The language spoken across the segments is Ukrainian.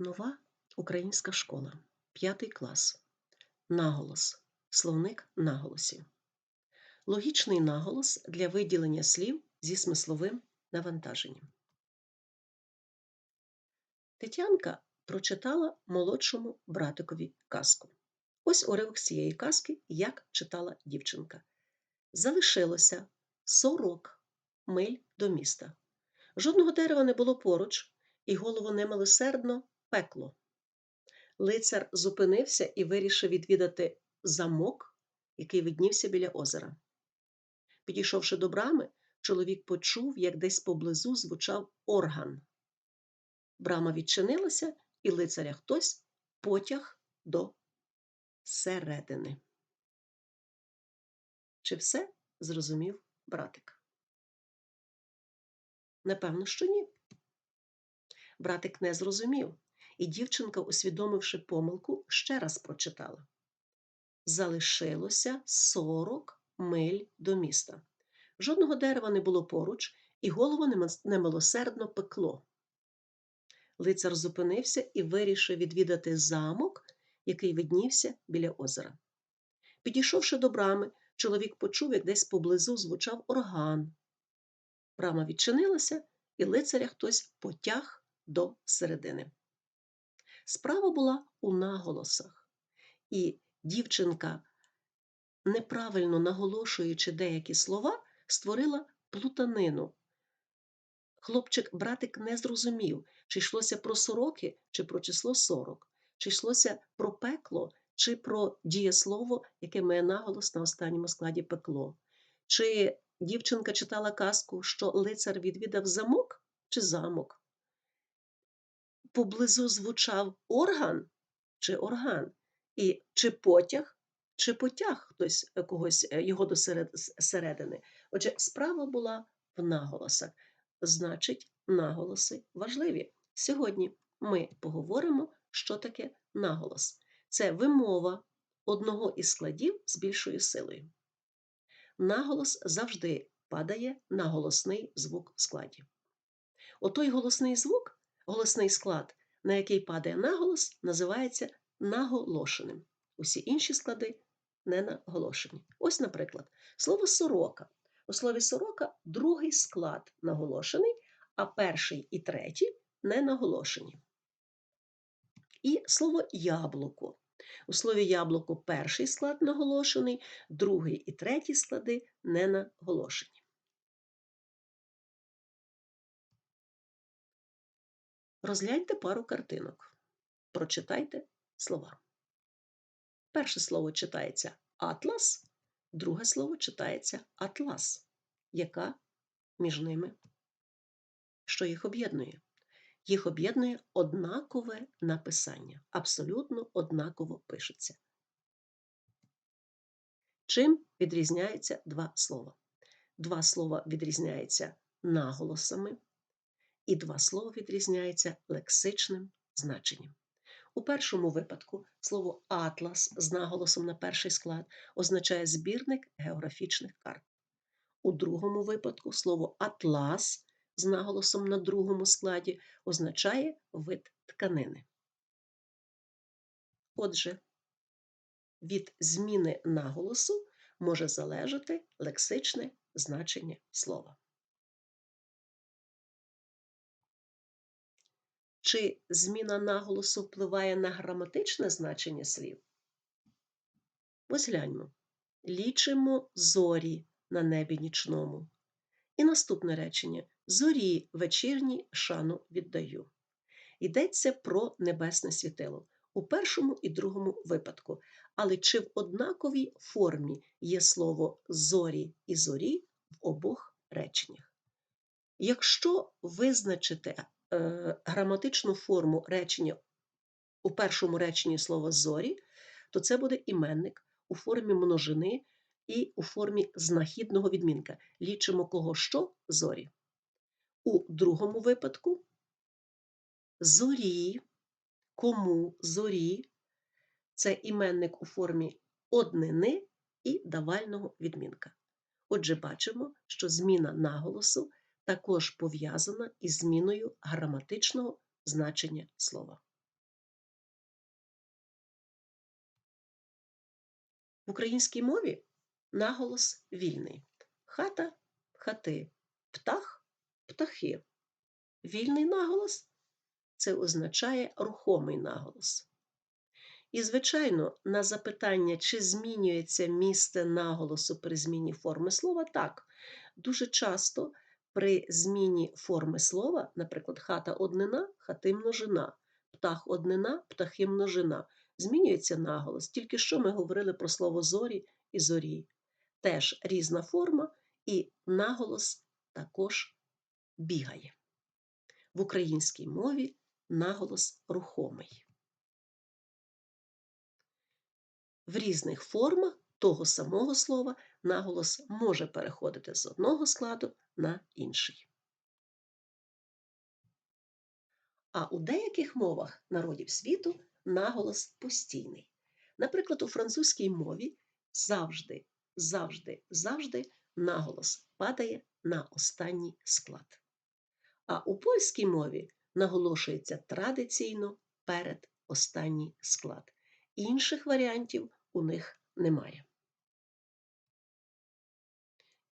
Нова українська школа. П'ятий клас. Наголос. Словник наголосів. Логічний наголос для виділення слів зі смисловим навантаженням. Тетянка прочитала молодшому братикові казку. Ось уривок з цієї казки, як читала дівчинка. Залишилося 40 миль до міста. Жодного дерева не було поруч, і голову немилосердно пекло. Лицар зупинився і вирішив відвідати замок, який виднівся біля озера. Підійшовши до брами, чоловік почув, як десь поблизу звучав орган. Брама відчинилася, і лицаря хтось потяг до середини. Чи все зрозумів братик? Напевно, що ні. Братик не зрозумів, і дівчинка, усвідомивши помилку, ще раз прочитала. Залишилося сорок миль до міста. Жодного дерева не було поруч, і голову немилосердно пекло. Лицар зупинився і вирішив відвідати замок, який виднівся біля озера. Підійшовши до брами, чоловік почув, як десь поблизу звучав орган. Брама відчинилася, і лицаря хтось потяг до середини. Справа була у наголосах, і дівчинка, неправильно наголошуючи деякі слова, створила плутанину. Хлопчик, братик не зрозумів, чи йшлося про сороки, чи про число сорок, чи йшлося про пекло, чи про дієслово, яке має наголос на останньому складі пекло. Чи дівчинка читала казку, що лицар відвідав замок чи замок? Поблизу звучав орган чи орган, і чи потяг, чи потяг хтось когось його до середини. Отже, справа була в наголосах. Значить, наголоси важливі. Сьогодні ми поговоримо, що таке наголос. Це вимова одного із складів з більшою силою. Наголос завжди падає на голосний звук в складі. Отой голосний звук, голосний склад, на який падає наголос, називається наголошеним. Усі інші склади не наголошені. Ось, наприклад, слово сорока. У слові сорока другий склад наголошений, а перший і третій не наголошені. І слово яблуко. У слові яблуко перший склад наголошений, другий і третій склади не наголошені. Розгляньте пару картинок. Прочитайте слова. Перше слово читається атлас, друге слово читається атлас. Яка між ними? Що їх об'єднує? Їх об'єднує однакове написання, абсолютно однаково пишеться. Чим відрізняються два слова? Два слова відрізняються наголосами, і два слова відрізняються лексичним значенням. У першому випадку слово атлас з наголосом на перший склад означає збірник географічних карт. У другому випадку слово атлас з наголосом на другому складі означає вид тканини. Отже, від зміни наголосу може залежати лексичне значення слова. Чи зміна наголосу впливає на граматичне значення слів? Ось гляньмо. Лічимо зорі на небі нічному. І наступне речення зорі вечірні шану віддаю. Йдеться про небесне світило у першому і другому випадку. Але чи в однаковій формі є слово зорі і зорі в обох реченнях? Якщо визначити е, граматичну форму речення у першому реченні слова зорі, то це буде іменник у формі множини і у формі знахідного відмінка. Лічимо кого що зорі. У другому випадку зорі, кому зорі це іменник у формі однини і давального відмінка. Отже, бачимо, що зміна наголосу також пов'язана із зміною граматичного значення слова. В українській мові наголос вільний. Хата хати, птах птахи. Вільний наголос це означає рухомий наголос. І, звичайно, на запитання, чи змінюється місце наголосу при зміні форми слова, так. Дуже часто при зміні форми слова, наприклад, хата однина, хати множина, птах однина, птахи множина, змінюється наголос. Тільки що ми говорили про слово зорі і зорі. Теж різна форма, і наголос також бігає. В українській мові наголос рухомий. В різних формах того самого слова наголос може переходити з одного складу на інший. А у деяких мовах народів світу наголос постійний. Наприклад, у французькій мові завжди, завжди, завжди наголос падає на останній склад. А у польській мові наголошується традиційно перед останній склад. Інших варіантів у них немає.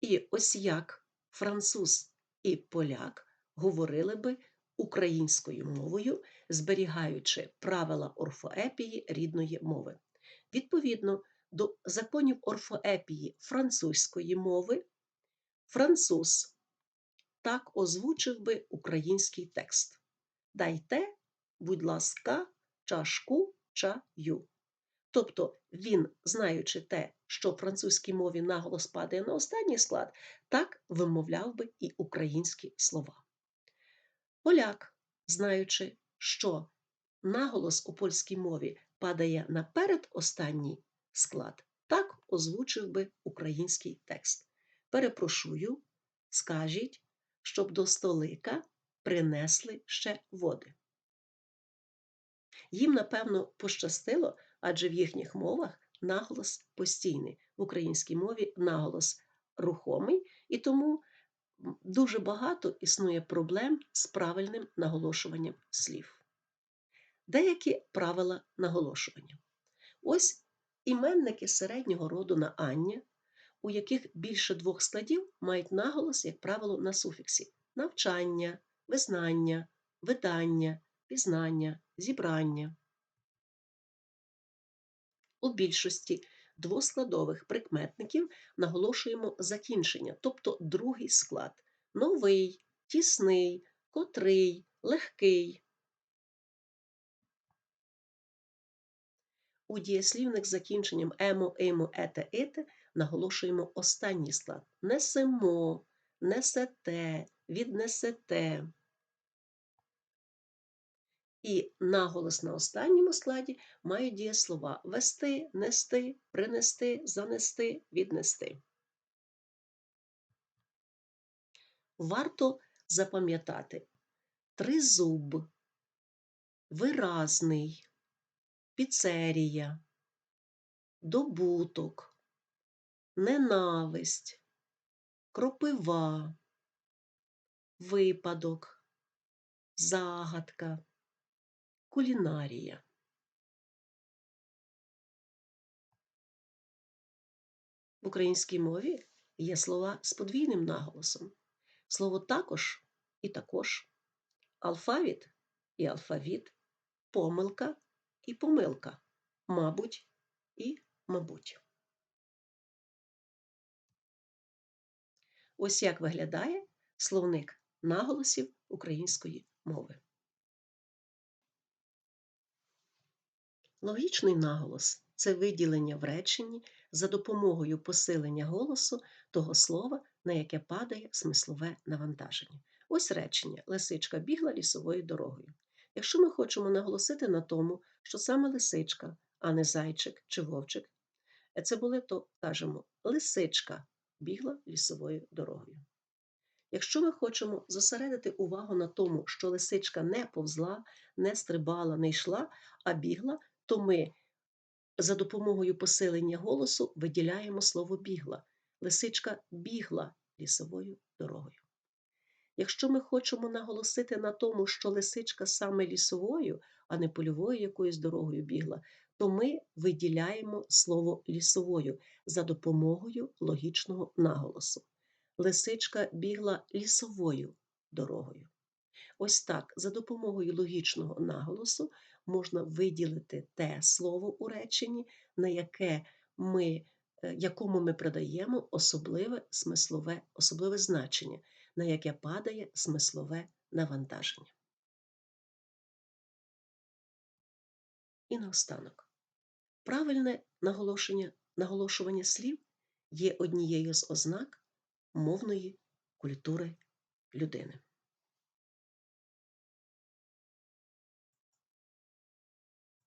І ось як француз і поляк говорили би українською мовою, зберігаючи правила орфоепії рідної мови. Відповідно до законів орфоепії французької мови, француз так озвучив би український текст. Дайте, будь ласка, чашку чаю. Тобто він, знаючи те, що в французькій мові наголос падає на останній склад, так вимовляв би і українські слова. Поляк, знаючи, що наголос у польській мові падає на передостанній склад, так озвучив би український текст. Перепрошую, скажіть, щоб до столика принесли ще води. Їм, напевно, пощастило, адже в їхніх мовах наголос постійний. В українській мові наголос рухомий, і тому дуже багато існує проблем з правильним наголошуванням слів. Деякі правила наголошування. Ось іменники середнього роду на Ання, у яких більше двох складів мають наголос, як правило, на суфіксі навчання, визнання, видання, пізнання, зібрання. У більшості двоскладових прикметників наголошуємо закінчення, тобто другий склад новий, тісний, котрий, легкий. У дієслівник з закінченням емо, емо, ете, ете наголошуємо останній склад несемо, несете, віднесете. І наголос на останньому складі мають дієслова вести, нести, принести, занести, віднести. Варто запам'ятати тризуб, виразний, піцерія, добуток, ненависть, кропива, випадок, загадка кулінарія. В українській мові є слова з подвійним наголосом. Слово також і також, алфавіт і алфавіт, помилка і помилка, мабуть і мабуть. Ось як виглядає словник наголосів української мови. Логічний наголос це виділення в реченні за допомогою посилення голосу того слова, на яке падає смислове навантаження. Ось речення Лисичка бігла лісовою дорогою. Якщо ми хочемо наголосити на тому, що саме лисичка, а не зайчик чи вовчик, це були, то кажемо лисичка бігла лісовою дорогою. Якщо ми хочемо зосередити увагу на тому, що лисичка не повзла, не стрибала, не йшла, а бігла, то ми за допомогою посилення голосу виділяємо слово бігла. Лисичка бігла лісовою дорогою. Якщо ми хочемо наголосити на тому, що лисичка саме лісовою, а не польовою якоюсь дорогою бігла, то ми виділяємо слово лісовою за допомогою логічного наголосу. Лисичка бігла лісовою дорогою. Ось так, за допомогою логічного наголосу можна виділити те слово у реченні, на яке ми, е, якому ми придаємо особливе смислове, особливе значення, на яке падає смислове навантаження. І наостанок. Правильне наголошення, наголошування слів є однією з ознак мовної культури людини.